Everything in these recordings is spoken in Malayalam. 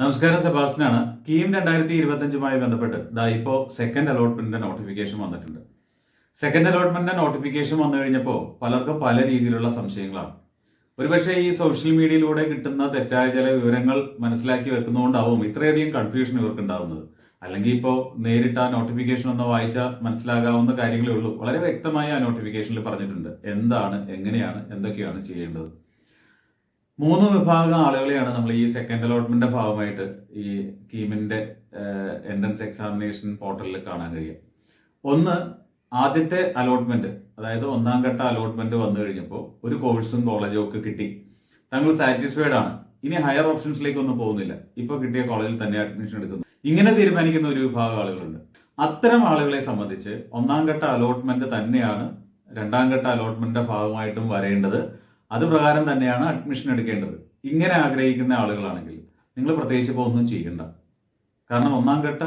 നമസ്കാരം സെബാസ്റ്റിനാണ് കീം രണ്ടായിരത്തി ഇരുപത്തഞ്ചുമായി ബന്ധപ്പെട്ട് ദാ ഇപ്പോൾ സെക്കൻഡ് അലോട്ട്മെന്റിന്റെ നോട്ടിഫിക്കേഷൻ വന്നിട്ടുണ്ട്. സെക്കൻഡ് അലോട്ട്മെന്റിന്റെ നോട്ടിഫിക്കേഷൻ വന്നു കഴിഞ്ഞപ്പോൾ പലർക്കും പല രീതിയിലുള്ള സംശയങ്ങളാണ്. ഒരുപക്ഷെ ഈ സോഷ്യൽ മീഡിയയിലൂടെ കിട്ടുന്ന തെറ്റായ ചില വിവരങ്ങൾ മനസ്സിലാക്കി വെക്കുന്നതുകൊണ്ടാവും ഇത്രയധികം കൺഫ്യൂഷൻ ഇവർക്ക് ഉണ്ടാവുന്നത്. അല്ലെങ്കിൽ ഇപ്പോൾ നേരിട്ട് ആ നോട്ടിഫിക്കേഷൻ ഒന്ന് വായിച്ചാൽ മനസ്സിലാകാവുന്ന കാര്യങ്ങളേ ഉള്ളൂ. വളരെ വ്യക്തമായി ആ നോട്ടിഫിക്കേഷനിൽ പറഞ്ഞിട്ടുണ്ട്. എന്താണ് എങ്ങനെയാണ് എന്തൊക്കെയാണ് ചെയ്യേണ്ടത്? മൂന്ന് വിഭാഗം ആളുകളെയാണ് നമ്മൾ ഈ സെക്കൻഡ് അലോട്ട്മെന്റിന്റെ ഭാഗമായിട്ട് ഈ കീമിന്റെ എൻട്രൻസ് എക്സാമിനേഷൻ പോർട്ടലിൽ കാണാൻ കഴിയും ഒന്ന് ആദ്യത്തെ അലോട്ട്മെന്റ് അതായത് ഒന്നാം ഘട്ട അലോട്ട്മെന്റ് വന്നു കഴിഞ്ഞപ്പോൾ ഒരു കോഴ്സും കോളേജും ഒക്കെ കിട്ടി. തങ്ങൾ സാറ്റിസ്ഫൈഡ് ആണ്. ഇനി ഹയർ ഓപ്ഷൻസിലേക്ക് ഒന്നും പോകുന്നില്ല. ഇപ്പൊ കിട്ടിയ കോളേജിൽ തന്നെ അഡ്മിഷൻ എടുക്കുന്നു. ഇങ്ങനെ തീരുമാനിക്കുന്ന ഒരു വിഭാഗം ആളുകളുണ്ട്. അത്തരം ആളുകളെ സംബന്ധിച്ച് ഒന്നാം ഘട്ട അലോട്ട്മെന്റ് തന്നെയാണ് രണ്ടാം ഘട്ട അലോട്ട്മെന്റിന്റെ ഭാഗമായിട്ടും വരേണ്ടത്. അത് പ്രകാരം തന്നെയാണ് അഡ്മിഷൻ എടുക്കേണ്ടത്. ഇങ്ങനെ ആഗ്രഹിക്കുന്ന ആളുകളാണെങ്കിൽ നിങ്ങൾ പ്രത്യേകിച്ച് ഇപ്പോൾ ഒന്നും ചെയ്യണ്ട. കാരണം ഒന്നാം ഘട്ട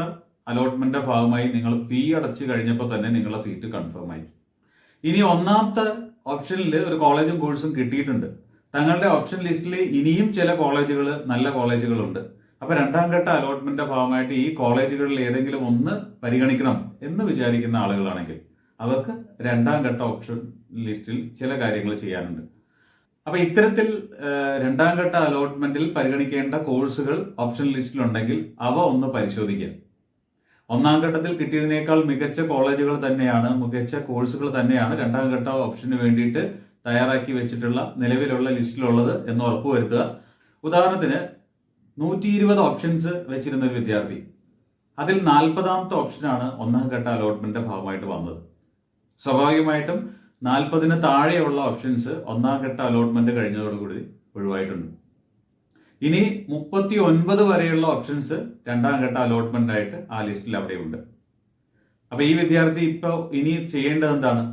അലോട്ട്മെന്റിന്റെ ഭാഗമായി നിങ്ങൾ ഫീ അടച്ചു കഴിഞ്ഞപ്പോൾ തന്നെ നിങ്ങളുടെ സീറ്റ് കൺഫേം ആയി. ഇനി ഒന്നാമത്തെ ഓപ്ഷനിൽ ഒരു കോളേജും കോഴ്സും കിട്ടിയിട്ടുണ്ട്. തങ്ങളുടെ ഓപ്ഷൻ ലിസ്റ്റിൽ ഇനിയും ചില കോളേജുകൾ നല്ല കോളേജുകളുണ്ട് അപ്പൊ രണ്ടാം ഘട്ട അലോട്ട്മെന്റിന്റെ ഭാഗമായിട്ട് ഈ കോളേജുകളിൽ ഏതെങ്കിലും ഒന്ന് പരിഗണിക്കണം എന്ന് വിചാരിക്കുന്ന ആളുകളാണെങ്കിൽ അവർക്ക് രണ്ടാം ഘട്ട ഓപ്ഷൻ ലിസ്റ്റിൽ ചില കാര്യങ്ങൾ ചെയ്യാനുണ്ട്. അപ്പൊ ഇത്തരത്തിൽ രണ്ടാം ഘട്ട അലോട്ട്മെന്റിൽ പരിഗണിക്കേണ്ട കോഴ്സുകൾ ഓപ്ഷൻ ലിസ്റ്റിൽ ഉണ്ടെങ്കിൽ അവ ഒന്ന് പരിശോധിക്കുക ഒന്നാം ഘട്ടത്തിൽ കിട്ടിയതിനേക്കാൾ മികച്ച കോളേജുകൾ തന്നെയാണ് മികച്ച കോഴ്സുകൾ തന്നെയാണ് രണ്ടാം ഘട്ട ഓപ്ഷന് വേണ്ടിയിട്ട് തയ്യാറാക്കി വെച്ചിട്ടുള്ള നിലവിലുള്ള ലിസ്റ്റിലുള്ളത് എന്ന് ഉറപ്പുവരുത്തുക. ഉദാഹരണത്തിന് നൂറ്റി ഇരുപത് ഓപ്ഷൻസ് വെച്ചിരുന്ന ഒരു വിദ്യാർത്ഥി. അതിൽ നാൽപ്പതാമത്തെ ഓപ്ഷനാണ് ഒന്നാം ഘട്ട അലോട്ട്മെന്റിന്റെ ഭാഗമായിട്ട് വന്നത്. സ്വാഭാവികമായിട്ടും നാൽപ്പതിന് താഴെയുള്ള ഓപ്ഷൻസ് ഒന്നാം ഘട്ട അലോട്ട്മെന്റ് കഴിഞ്ഞതോടുകൂടി ഒഴിവായിട്ടുണ്ട്. ഇനി മുപ്പത്തി ഒൻപത് വരെയുള്ള ഓപ്ഷൻസ് രണ്ടാം ഘട്ട അലോട്ട്മെന്റ് ആയിട്ട് ആ ലിസ്റ്റിൽ അവിടെയുണ്ട്. അപ്പൊ ഈ വിദ്യാർത്ഥി ഇപ്പോൾ ഇനി ചെയ്യേണ്ടത് എന്താണ്?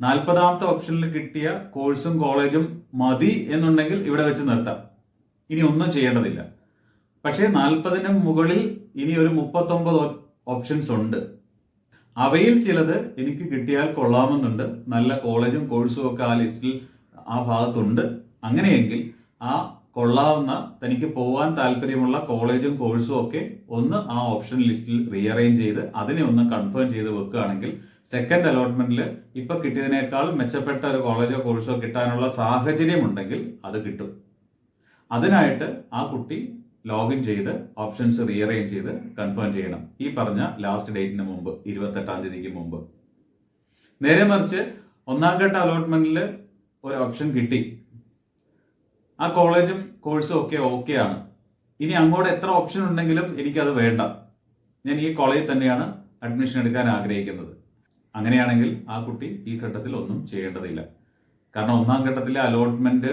നാൽപ്പതാമത്തെ ഓപ്ഷനിൽ കിട്ടിയ കോഴ്സും കോളേജും മതി എന്നുണ്ടെങ്കിൽ ഇവിടെ വെച്ച് നിർത്താം. ഇനി ഒന്നും ചെയ്യേണ്ടതില്ല. പക്ഷേ നാൽപ്പതിന് മുകളിൽ ഇനി ഒരു മുപ്പത്തൊമ്പത് ഓപ്ഷൻസ് ഉണ്ട്. അവയിൽ ചിലത് എനിക്ക് കിട്ടിയാൽ കൊള്ളാമെന്നുണ്ട്. നല്ല കോളേജും കോഴ്സും ഒക്കെ ആ ലിസ്റ്റിൽ ആ ഭാഗത്തുണ്ട്. അങ്ങനെയെങ്കിൽ ആ കൊള്ളാവുന്ന തനിക്ക് പോകാൻ താല്പര്യമുള്ള കോളേജും കോഴ്സും ഒക്കെ ഒന്ന് ആ ഓപ്ഷൻ ലിസ്റ്റിൽ റീഅറേഞ്ച് ചെയ്ത് അതിനെ ഒന്ന് കൺഫേം ചെയ്ത് വെക്കുകയാണെങ്കിൽ സെക്കൻഡ് അലോട്ട്മെന്റിൽ ഇപ്പൊ കിട്ടിയതിനേക്കാൾ മെച്ചപ്പെട്ട ഒരു കോളേജോ കോഴ്സോ കിട്ടാനുള്ള സാഹചര്യം ഉണ്ടെങ്കിൽ അത് കിട്ടും. അതിനായിട്ട് ആ കുട്ടി ലോഗിൻ ചെയ്ത് ഓപ്ഷൻസ് റീഅറേഞ്ച് ചെയ്ത് കൺഫേം ചെയ്യണം. ഈ പറഞ്ഞ ലാസ്റ്റ് ഡേറ്റിന് മുമ്പ് ഇരുപത്തെട്ടാം തീയതിക്ക് മുമ്പ്. നേരെ മറിച്ച് ഒന്നാം ഘട്ട അലോട്ട്മെന്റിൽ ഒരു ഓപ്ഷൻ കിട്ടി. ആ കോളേജും കോഴ്സും ഒക്കെ ഓക്കെ ആണ്. ഇനി അങ്ങോട്ട് എത്ര ഓപ്ഷൻ ഉണ്ടെങ്കിലും എനിക്കത് വേണ്ട. ഞാൻ ഈ കോളേജിൽ തന്നെയാണ് അഡ്മിഷൻ എടുക്കാൻ ആഗ്രഹിക്കുന്നത്. അങ്ങനെയാണെങ്കിൽ ആ കുട്ടി ഈ ഘട്ടത്തിൽ ഒന്നും ചെയ്യേണ്ടതില്ല. കാരണം ഒന്നാം ഘട്ടത്തിലെ അലോട്ട്മെന്റ്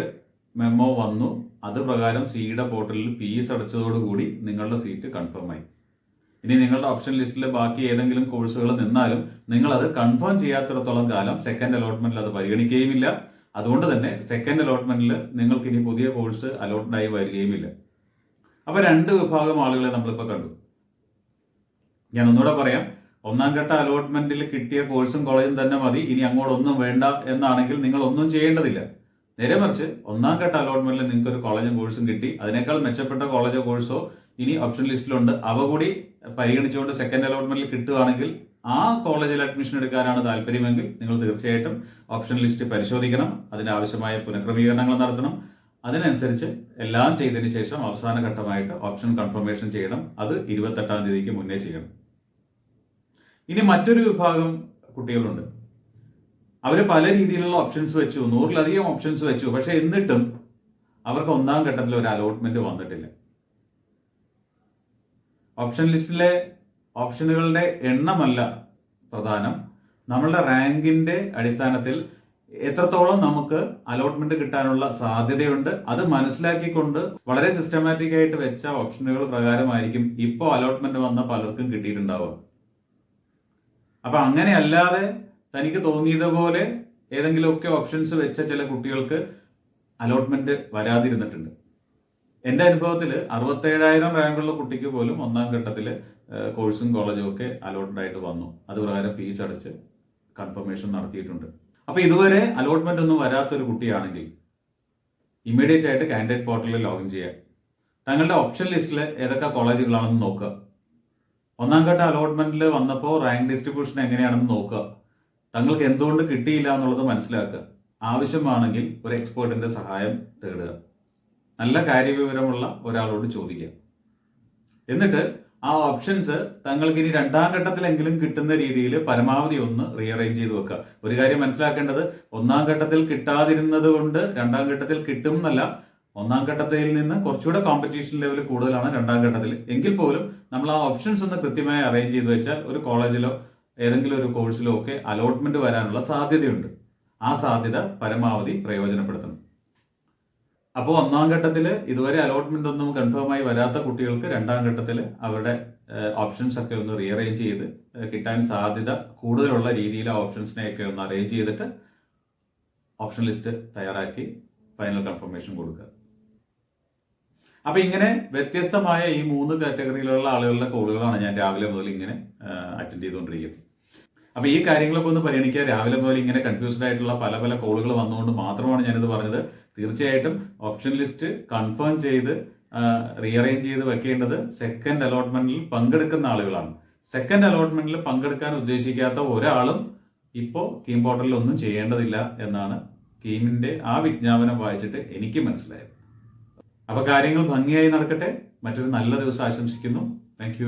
മെമ്മോ വന്നു. അത് പ്രകാരം സിയുടെ പോർട്ടലിൽ ഫീസ് അടച്ചതോടുകൂടി നിങ്ങളുടെ സീറ്റ് കൺഫേം ആയി. ഇനി നിങ്ങളുടെ ഓപ്ഷൻ ലിസ്റ്റിൽ ബാക്കി ഏതെങ്കിലും കോഴ്സുകൾ നിന്നാലും നിങ്ങൾ അത് കൺഫേം ചെയ്യാത്തിടത്തോളം കാലം സെക്കൻഡ് അലോട്ട്മെന്റിൽ അത് പരിഗണിക്കുകയുമില്ല. അതുകൊണ്ട് തന്നെ സെക്കൻഡ് അലോട്ട്മെന്റിൽ നിങ്ങൾക്ക് ഇനി പുതിയ കോഴ്സ് അലോട്ട്ഡ് ആയി വരികയുമില്ല. അപ്പൊ രണ്ട് വിഭാഗം ആളുകളെ നമ്മളിപ്പോൾ കണ്ടു. ഞാൻ ഒന്നുകൂടെ പറയാം. ഒന്നാം ഘട്ട അലോട്ട്മെന്റിൽ കിട്ടിയ കോഴ്സും കോളേജും തന്നെ മതി. ഇനി അങ്ങോട്ടൊന്നും വേണ്ട എന്നാണെങ്കിൽ നിങ്ങൾ ഒന്നും ചെയ്യേണ്ടതില്ല. നേരെ മറിച്ച് ഒന്നാം ഘട്ട അലോട്ട്മെന്റിൽ നിങ്ങൾക്ക് ഒരു കോളേജും കോഴ്സും കിട്ടി. അതിനേക്കാൾ മെച്ചപ്പെട്ട കോളേജോ കോഴ്സോ ഇനി ഓപ്ഷൻ ലിസ്റ്റിലുണ്ട് അവ കൂടി പരിഗണിച്ചുകൊണ്ട് സെക്കൻഡ് അലോട്ട്മെന്റിൽ കിട്ടുകയാണെങ്കിൽ ആ കോളേജിൽ അഡ്മിഷൻ എടുക്കാനാണ് താല്പര്യമെങ്കിൽ നിങ്ങൾ തീർച്ചയായിട്ടും ഓപ്ഷൻ ലിസ്റ്റ് പരിശോധിക്കണം. അതിനാവശ്യമായ പുനഃക്രമീകരണങ്ങൾ നടത്തണം. അതിനനുസരിച്ച് എല്ലാം ചെയ്തതിന് ശേഷം അവസാന ഘട്ടമായിട്ട് ഓപ്ഷൻ കൺഫർമേഷൻ ചെയ്യണം. അത് ഇരുപത്തെട്ടാം തീയതിക്ക് മുന്നേ ചെയ്യണം. ഇനി മറ്റൊരു വിഭാഗം കുട്ടികളുണ്ട്. അവർ പല രീതിയിലുള്ള ഓപ്ഷൻസ് വെച്ചു നൂറിലധികം ഓപ്ഷൻസ് വെച്ചു. പക്ഷെ എന്നിട്ടും അവർക്ക് ഒന്നാം ഘട്ടത്തിൽ ഒരു അലോട്ട്മെന്റ് വന്നിട്ടില്ല. ഓപ്ഷൻ ലിസ്റ്റിലെ ഓപ്ഷനുകളുടെ എണ്ണമല്ല പ്രധാനം. നമ്മളുടെ റാങ്കിന്റെ അടിസ്ഥാനത്തിൽ എത്രത്തോളം നമുക്ക് അലോട്ട്മെന്റ് കിട്ടാനുള്ള സാധ്യതയുണ്ട് അത് മനസ്സിലാക്കിക്കൊണ്ട് വളരെ സിസ്റ്റമാറ്റിക് ആയിട്ട് വെച്ച ഓപ്ഷനുകൾ പ്രകാരമായിരിക്കും ഇപ്പോൾ അലോട്ട്മെന്റ് വന്ന പലർക്കും കിട്ടിയിട്ടുണ്ടാവുക. അപ്പൊ അങ്ങനെ അല്ലാതെ തനിക്ക് തോന്നിയതുപോലെ ഏതെങ്കിലുമൊക്കെ ഓപ്ഷൻസ് വെച്ച ചില കുട്ടികൾക്ക് അലോട്ട്മെന്റ് വരാതിരുന്നിട്ടുണ്ട്. എന്റെ അനുഭവത്തിൽ അറുപത്തേഴായിരം റാങ്കുള്ള കുട്ടിക്ക് പോലും ഒന്നാം ഘട്ടത്തിൽ കോഴ്സും കോളേജും ഒക്കെ അലോട്ട്ഡ് ആയിട്ട് വന്നു. അത് പ്രകാരം ഫീസ് അടച്ച് കൺഫർമേഷൻ നടത്തിയിട്ടുണ്ട്. അപ്പോൾ ഇതുവരെ അലോട്ട്മെന്റ് ഒന്നും വരാത്തൊരു കുട്ടിയാണെങ്കിൽ ഇമ്മീഡിയറ്റ് ആയിട്ട് കാൻഡിഡേറ്റ് പോർട്ടലിൽ ലോഗിൻ ചെയ്യുക തങ്ങളുടെ ഓപ്ഷൻ ലിസ്റ്റിൽ ഏതൊക്കെ കോളേജുകളാണെന്ന് നോക്കുക. ഒന്നാം ഘട്ട അലോട്ട്മെന്റിൽ വന്നപ്പോൾ റാങ്ക് ഡിസ്ട്രിബ്യൂഷൻ എങ്ങനെയാണെന്ന് നോക്കുക. തങ്ങൾക്ക് എന്തുകൊണ്ട് കിട്ടിയില്ല എന്നുള്ളത് മനസ്സിലാക്കുക. ആവശ്യമാണെങ്കിൽ ഒരു എക്സ്പേർട്ടിന്റെ സഹായം തേടുക. നല്ല കാര്യവിവരമുള്ള ഒരാളോട് ചോദിക്കുക. എന്നിട്ട് ആ ഓപ്ഷൻസ് തങ്ങൾക്ക് ഇനി രണ്ടാം ഘട്ടത്തിലെങ്കിലും കിട്ടുന്ന രീതിയിൽ പരമാവധി ഒന്ന് റീഅറേഞ്ച് ചെയ്ത് വെക്കുക. ഒരു കാര്യം മനസ്സിലാക്കേണ്ടത് ഒന്നാം ഘട്ടത്തിൽ കിട്ടാതിരുന്നത് കൊണ്ട് രണ്ടാം ഘട്ടത്തിൽ കിട്ടും എന്നല്ല ഒന്നാം ഘട്ടത്തിൽ നിന്ന് കുറച്ചുകൂടെ കോമ്പറ്റീഷൻ ലെവൽ കൂടുതലാണ് രണ്ടാം ഘട്ടത്തിൽ. എങ്കിൽ പോലും നമ്മൾ ആ ഓപ്ഷൻസ് ഒന്ന് കൃത്യമായി അറേഞ്ച് ചെയ്ത് വെച്ചാൽ ഒരു കോളേജിലോ ഏതെങ്കിലും ഒരു കോഴ്സിലോ ഒക്കെ അലോട്ട്മെന്റ് വരാനുള്ള സാധ്യതയുണ്ട്. ആ സാധ്യത പരമാവധി പ്രയോജനപ്പെടുത്തണം. അപ്പോൾ ഒന്നാം ഘട്ടത്തിൽ ഇതുവരെ അലോട്ട്മെന്റ് ഒന്നും കൺഫേം ആയി വരാത്ത കുട്ടികൾക്ക് രണ്ടാം ഘട്ടത്തിൽ അവരുടെ ഓപ്ഷൻസ് ഒക്കെ ഒന്ന് റീഅറേഞ്ച് ചെയ്ത് കിട്ടാൻ സാധ്യത കൂടുതലുള്ള രീതിയിൽ ആ ഓപ്ഷൻസിനെയൊക്കെ ഒന്ന് അറേഞ്ച് ചെയ്തിട്ട് ഓപ്ഷൻ ലിസ്റ്റ് തയ്യാറാക്കി ഫൈനൽ കൺഫർമേഷൻ കൊടുക്കുക. അപ്പൊ ഇങ്ങനെ വ്യത്യസ്തമായ ഈ മൂന്ന് കാറ്റഗറിയിലുള്ള ആളുകളുടെ കോളുകളാണ് ഞാൻ രാവിലെ മുതൽ ഇങ്ങനെ അറ്റൻഡ് ചെയ്തുകൊണ്ടിരിക്കുന്നത്. അപ്പൊ ഈ കാര്യങ്ങളൊക്കെ ഒന്ന് പരിഗണിക്കുക. രാവിലെ പോലെ ഇങ്ങനെ കൺഫ്യൂസ്ഡ് ആയിട്ടുള്ള പല പല കോളുകൾ വന്നുകൊണ്ട് മാത്രമാണ് ഞാനിത് പറഞ്ഞത്. തീർച്ചയായിട്ടും ഓപ്ഷൻ ലിസ്റ്റ് കൺഫേം ചെയ്ത് റീഅറേഞ്ച് ചെയ്ത് വെക്കേണ്ടത് സെക്കൻഡ് അലോട്ട്മെന്റിൽ പങ്കെടുക്കുന്ന ആളുകളാണ്. സെക്കൻഡ് അലോട്ട്മെന്റിൽ പങ്കെടുക്കാൻ ഉദ്ദേശിക്കാത്ത ഒരാളും ഇപ്പോൾ കീം പോർട്ടലിൽ ഒന്നും ചെയ്യേണ്ടതില്ല എന്നാണ് കീമിന്റെ ആ വിജ്ഞാപനം വായിച്ചിട്ട് എനിക്ക് മനസ്സിലായത്. അപ്പൊ കാര്യങ്ങൾ ഭംഗിയായി നടക്കട്ടെ. മറ്റൊരു നല്ല ദിവസം ആശംസിക്കുന്നു. താങ്ക്